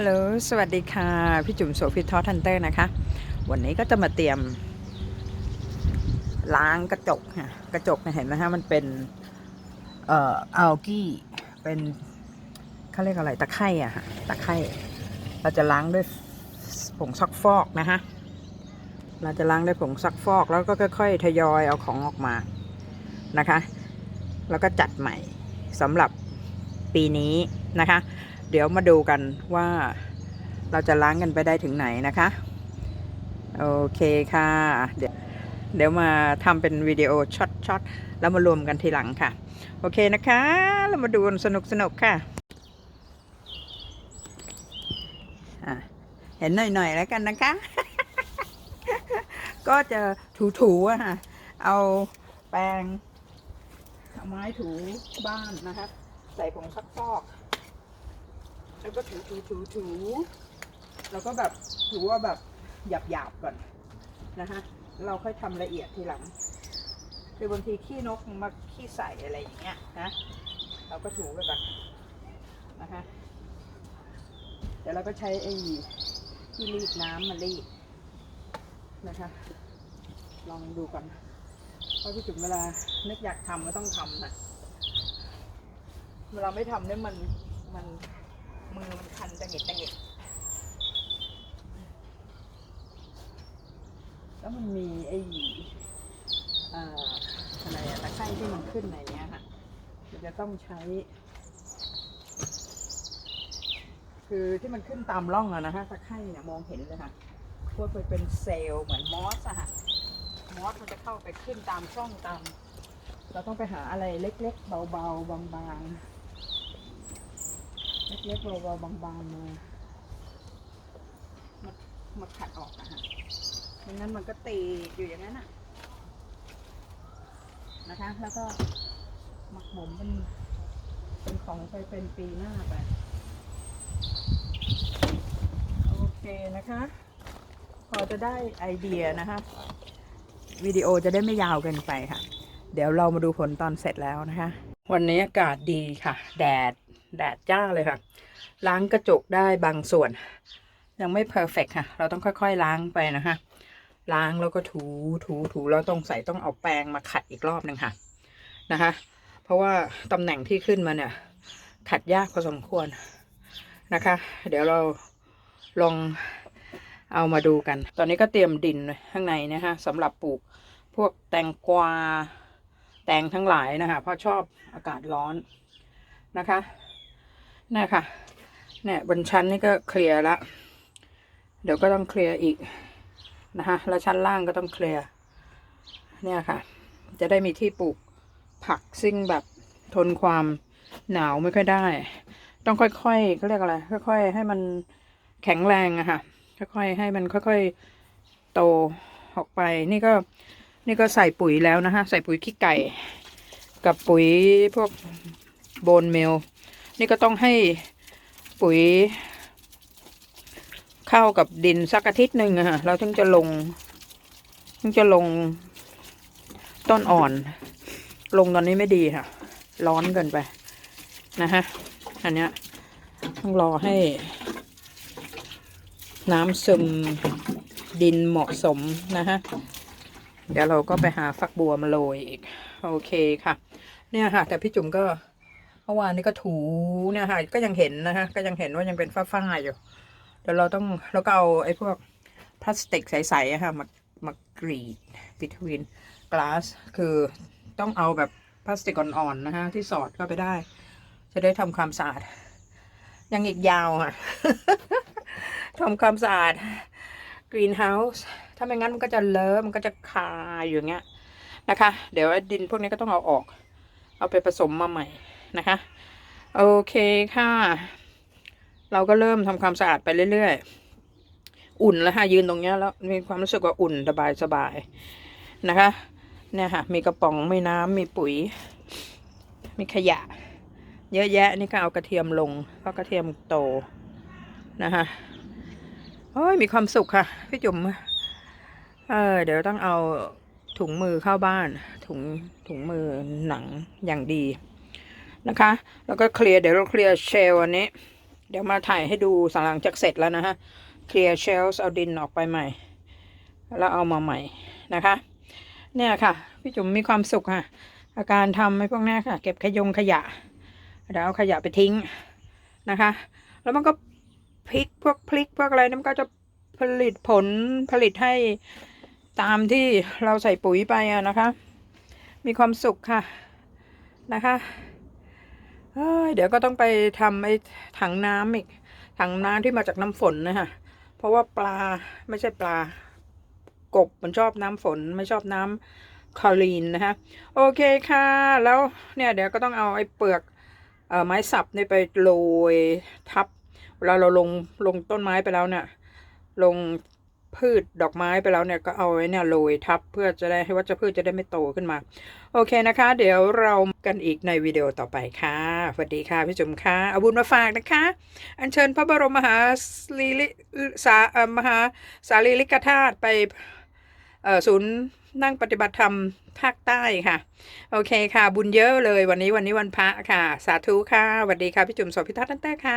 ฮัลโหล สวัสดีค่ะ พี่จุ๋มโสฟิทอทันเตอร์นะคะ วันนี้ก็จะมาเตรียม ล้างกระจกค่ะกระจกเนี่ยเห็นไหมฮะมันเป็น เอ่ออัลกี้ เป็นเขาเรียกอะไร ตะไคร่อะฮะตะไคร่เราจะล้างด้วยผงซักฟอกนะฮะ เราจะล้างด้วยผงซักฟอก แล้วก็ค่อยๆทยอยเอาของออกมานะคะ แล้วก็จัดใหม่สำหรับปีนี้นะคะ เดี๋ยวมาดูกันว่าเราจะล้างกันไปได้ถึงไหนนะคะ โอเคค่ะ เดี๋ยวเดี๋ยวมาทำเป็นวิดีโอช็อตช็อตแล้วมารวมกันทีหลังค่ะ โอเคนะคะ เรามาดูกันสนุกสนุกค่ะะเห็นหน่อยๆแล้วกันนะคะ ก็จะถูๆอะค่ะ เอาแปรงเอาไม้ถูบ้านนะคะ ใส่ผงซักฟอก แล้วก็ถูถูถูถูแล้วก็แบบถูว่าแบบหยาบหยาบๆก่อนนะคะเราค่อยทำละเอียดทีหลังคือบางทีขี้นกมาขี้ใส่อะไรอย่างเงี้ยนะเราก็ถูไปก่อนนะคะเดี๋ยวเราก็ใช้ไอ้ที่รีดน้ำมารีดนะคะ ลองดูก่อนเพราะที่ถึงเวลานึกอยากทำก็ต้องทำนะเวลาไม่ทำเนี่ยมันมัน มือมันคันตะหงิดตะหงิดแล้วมันมีไอ้อ่ออะไรอะตะไคร่ที่มันขึ้นในเนี้ยค่ะมันจะต้องใช้ คือที่มันขึ้นตามร่องอะนะฮะตะไคร่เนี่ยมองเห็นเลยค่ะพวกมันเป็นเซลล์เหมือนมอสอะค่ะมอสมันจะเข้าไปขึ้นตามช่องตาม เราต้องไปหาอะไรเล็ก ๆ เบาๆบางๆ ล็กๆเบาๆบางๆมามามาขัดออกนะฮะไม่งั้นมันก็ตีอยู่อย่างนั้นน่ะ นะคะ แล้วก็หมักหมมเป็นเป็นของไปเป็นปีหน้าไป โอเคนะคะ พอจะได้ไอเดียนะคะวิดีโอจะได้ไม่ยาวเกินไปค่ะ เดี๋ยวเรามาดูผลตอนเสร็จแล้วนะคะ วันนี้อากาศดีค่ะ แดด แดดจ้าเลยค่ะ ล้างกระจกได้บางส่วน ยังไม่เพอร์เฟกค่ะ เราต้องค่อยๆล้างไปนะคะ ล้างแล้วก็ถู ถู ถูแล้วต้องใส่ต้องเอาแปรงมาขัดอีกรอบหนึ่งค่ะ นะคะ เพราะว่าตำแหน่งที่ขึ้นมาเนี่ย ขัดยากพอสมควรนะคะ เดี๋ยวเราลองเอามาดูกัน ตอนนี้ก็เตรียมดินข้างในนะคะสำหรับปลูกพวกแตงกวา แตงทั้งหลายนะคะเพราะชอบอากาศร้อนนะคะนี่ค่ะเนี่ยบนชั้นนี่ก็เคลียร์ละเดี๋ยวก็ต้องเคลียร์อีกนะคะแล้วชั้นล่างก็ต้องเคลียร์เนี่ยค่ะ จะได้มีที่ปลูกผักซิ่งแบบทนความหนาวไม่ค่อยได้ ต้องค่อยๆเขาเรียกอะไรค่อย ๆ ให้มันแข็งแรงอะค่ะค่อยๆให้มันค่อย ๆ โตออกไป นี่ก็ นี่ก็ใส่ปุ๋ยแล้วนะคะใส่ปุ๋ยขี้ไก่ กับปุ๋ยพวกโบนเมล นี่ก็ต้องให้ปุ๋ย เข้ากับดินสักอาทิตย์หนึ่งอะค่ะเราถึงจะลงถึงจะลงต้นอ่อน ลงตอนนี้ไม่ดีค่ะ ร้อนเกินไปนะฮะ อันเนี้ยต้องรอให้ น้ำซึมดินเหมาะสมนะฮะ เดี๋ยวเราก็ไปหาฝักบัวมาโรยอีก โอเคค่ะ เนี่ยค่ะ แต่พี่จุ๋มก็เมื่อวานนี้ก็ถูเนี่ยค่ะ ก็ยังเห็นนะฮะก็ยังเห็นว่ายังเป็นฝ้าๆอยู่เดี๋ยวเราต้องเราก็เอาไอ้พวกพลาสติกใสๆอะค่ะมามากรีด between glass คือต้องเอาแบบพลาสติกอ่อนๆนะคะที่สอดเข้าไปได้ จะได้ทำความสะอาด ยังอีกยาวอะทำความสะอาด greenhouse ถ้าไม่งั้นมันก็จะเลอะมันก็จะคาอยู่อย่างเงี้ยนะคะ เดี๋ยวดินพวกนี้ก็ต้องเอาออก เอาไปผสมมาใหม่นะคะ โอเคค่ะ เราก็เริ่มทำความสะอาดไปเรื่อยๆ อุ่นแล้วค่ะยืนตรงเนี้ยแล้วมีความรู้สึกว่าอุ่นสบายสบายๆนะคะ เนี่ยค่ะ มีกระป๋องมีน้ำมีปุ๋ย มีขยะ เยอะแยะนี่ก็เอากระเทียมลงเพราะกระเทียมโตนะคะโอ้ยมีความสุขค่ะพี่จุ๋ม เออเดี๋ยวต้องเอาถุงมือเข้าบ้านถุงถุงมือหนังอย่างดีนะคะ แล้วก็เคลียร์เดี๋ยวเราเคลียร์เชลอันนี้ เดี๋ยวมาถ่ายให้ดูหลังจากเสร็จแล้วนะฮะเคลียร์เชลส์เอาดินออกไปใหม่ แล้วเอามาใหม่นะคะ เนี่ยค่ะ พี่จุ๋มมีความสุขค่ะ อาการทำไอ้พวกนี้ค่ะ เก็บขยงขยะเดี๋ยวเอาขยะไปทิ้งนะคะ แล้วมันก็พลิกพวกพลิกพวกอะไรนั่นมันก็จะผลิตผลผลิตให้ ตามที่เราใส่ปุ๋ยไปอะนะคะ มีความสุขค่ะนะคะเเดี๋ยวก็ต้องไปทำไอ้ถังน้ำอีก ถังน้ำที่มาจากน้ำฝนนะคะเพราะว่าปลาไม่ใช่ปลากบมันชอบน้ำฝนไม่ชอบน้ำคลอรีนนะคะโอเคค่ะ แล้วเนี่ยเดี๋ยวก็ต้องเอาไอ้เปลือกเอ่อไม้สับเนี่ยไปโรยทับเวลาเราลงลงต้นไม้ไปแล้วเนี่ยลง พืชดอกไม้ไปแล้วเนี่ยก็เอาไว้เนี่ยโรยทับเพื่อจะได้ให้วัชพืชจะได้ไม่โตขึ้นมา โอเคนะคะ เดี๋ยวเรากันอีกในวิดีโอต่อไปค่ะสวัสดีค่ะพี่จุ๋มค่ะเอาบุญมาฝากนะคะ อัญเชิญพระบรมมหาลีลิสาเอ่อมหาสารีริกธาตุไปเอ่อศูนย์นั่งปฏิบัติธรรมภาคใต้ค่ะ โอเคค่ะ บุญเยอะเลยวันนี้วันนี้วันพระค่ะ สาธุค่ะสวัสดีค่ะพี่จุ๋มโสภิทัศน์นั่นแต่ค่ะ